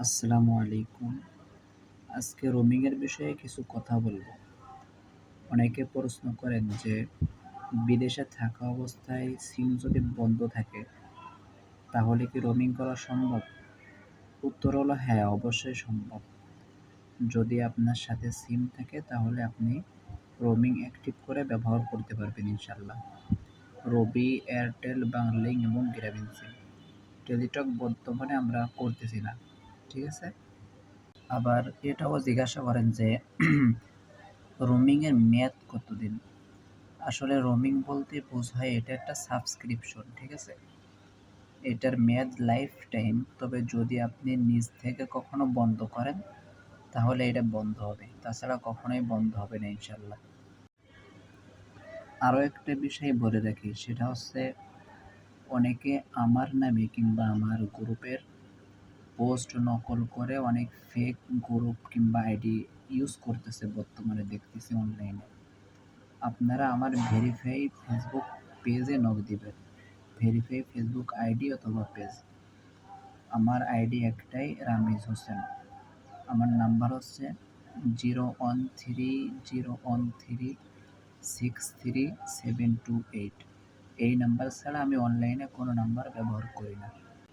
আসসালামু আলাইকুম। আজকে রোমিংয়ের বিষয়ে কিছু কথা বলব। অনেকে প্রশ্ন করেন যে, বিদেশে থাকা অবস্থায় সিম যদি বন্ধ থাকে, তাহলে কি রোমিং করা সম্ভব? উত্তর হলো হ্যাঁ অবশ্যই সম্ভব। যদি আপনার সাথে সিম থাকে, তাহলে আপনি রোমিং অ্যাক্টিভ করে ব্যবহার করতে পারবেন ইনশাল্লাহ রবি, এয়ারটেল বাংলিং এবং গ্রামীণ সিম। টেলিটক বর্তমানে আমরা করতেছি না। ঠিক আছে? আবার এটাও জিজ্ঞাসা করেন যে রোমিংয়ের মেয়াদ কতদিন? আসলে রোমিং বলতে বোঝায় এটা একটা সাবস্ক্রিপশন ঠিক আছে? এটার মেয়াদ লাইফ টাইম তবে যদি আপনি নিজ থেকে কখনো বন্ধ করেন, তাহলে এটা বন্ধ হবে। তাছাড়া কখনোই বন্ধ হবে না ইনশাল্লাহ আরও একটা বিষয় বলে রাখি, সেটা হচ্ছে অনেকে আমার নামে কিংবা আমার গ্রুপের পোস্ট নকল করে অনেক ফেক গ্রুপ কিংবা আইডি ইউজ করতেছে বর্তমানে দেখতেছি অনলাইনে আপনারা আমার ভেরিফাই ফেসবুক পেজে নক দিবেন। ভেরিফাই ফেসবুক আইডি অথবা পেজ আমার আইডি একটাই রামিজ হোসেন আমার নাম্বার হচ্ছে zero one three zero one three six three seven two eight এই নাম্বার ছাড়া আমি অনলাইনে কোনো নাম্বার ব্যবহার করি না।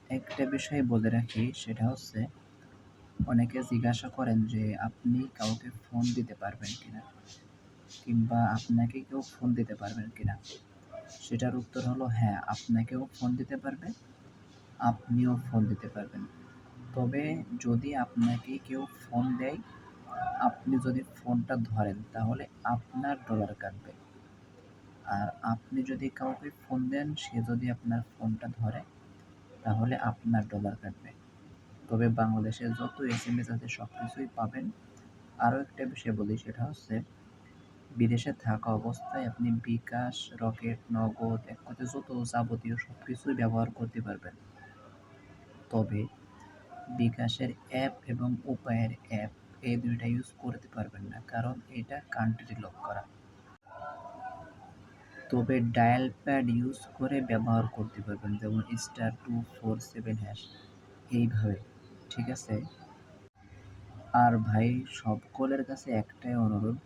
একটা বিষয় বলে রাখি, সেটা হচ্ছে অনেকে জিজ্ঞাসা করেন যে আপনি কাউকে ফোন দিতে পারবেন কিনা কিংবা আপনাকে কেউ ফোন দিতে পারবেন কিনা? সেটার উত্তর হলো হ্যাঁ আপনাকেও ফোন দিতে পারবে, আপনিও ফোন দিতে পারবেন। তবে যদি আপনাকে কেউ ফোন দেয়, আপনি যদি ফোনটা ধরেন, তাহলে আপনার ডলার কাটবে। আর আপনি যদি কাউকে ফোন দেন, সে যদি আপনার ফোনটা ধরে তাহলে আপনার ডলার কাটবে। তবে বাংলাদেশে যত এস এম এস আছে সব কিছুই পাবেন। আরও একটা বিষয় বলি, সেটা হচ্ছে বিদেশে থাকা অবস্থায় আপনি বিকাশ, রকেট, নগদ, এক কথা যত যাবতীয় সব কিছুই ব্যবহার করতে পারবেন। তবে বিকাশের অ্যাপ এবং উপায়ের অ্যাপ এই দুইটা ইউজ করতে পারবেন না, কারণ এটা কান্ট্রি লক করা। তবে ডায়াল প্যাড ইউজ করে ব্যবহার করতে পারবেন, যেমন star two four seven hash. এইভাবে, ঠিক আছে? আর ভাই, সব কলের কাছে একটাই অনুরোধ,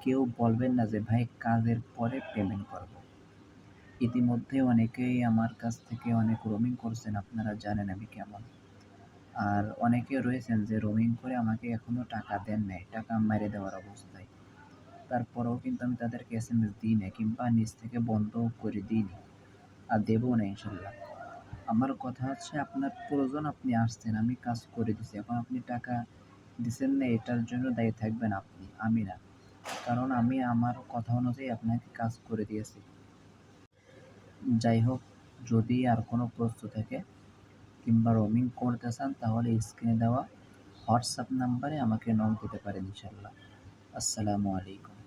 কেউ বলবেন না যে, ভাই, কাজের পরে পেমেন্ট করব। ইতিমধ্যে অনেকেই আমার কাছ থেকে অনেক রোমিং করছেন, আপনারা জানেন আমি কেমন। আর অনেকে রয়েছেন যে রোমিং করে আমাকে এখনও টাকা দেন নাই, টাকা মেরে দেওয়ার অবস্থায়। তারপরেও কিন্তু আমি তাদেরকে এস এম এস দিই না কিংবা নিজ থেকে বন্ধ করে দিইনি আর দেবও না, ইনশাল্লাহ। আমার কথা হচ্ছে, আপনার প্রয়োজন, আপনি আসছেন, আমি কাজ করে দিছি। এখন আপনি টাকা দিচ্ছেন না, এটার জন্য দায়ী থাকবেন আপনি, আমি না। কারণ আমি আমার কথা অনুযায়ী আপনাকে কাজ করে দিয়েছি। যাই হোক, যদি আর কোনো প্রশ্ন থাকে কিংবা রোমিং করতে চান, তাহলে স্ক্রিনে দেওয়া হোয়াটসঅ্যাপ নাম্বারে আমাকে নক দিতে পারেন, ইনশাল্লাহ। আসসালামু আলাইকুম।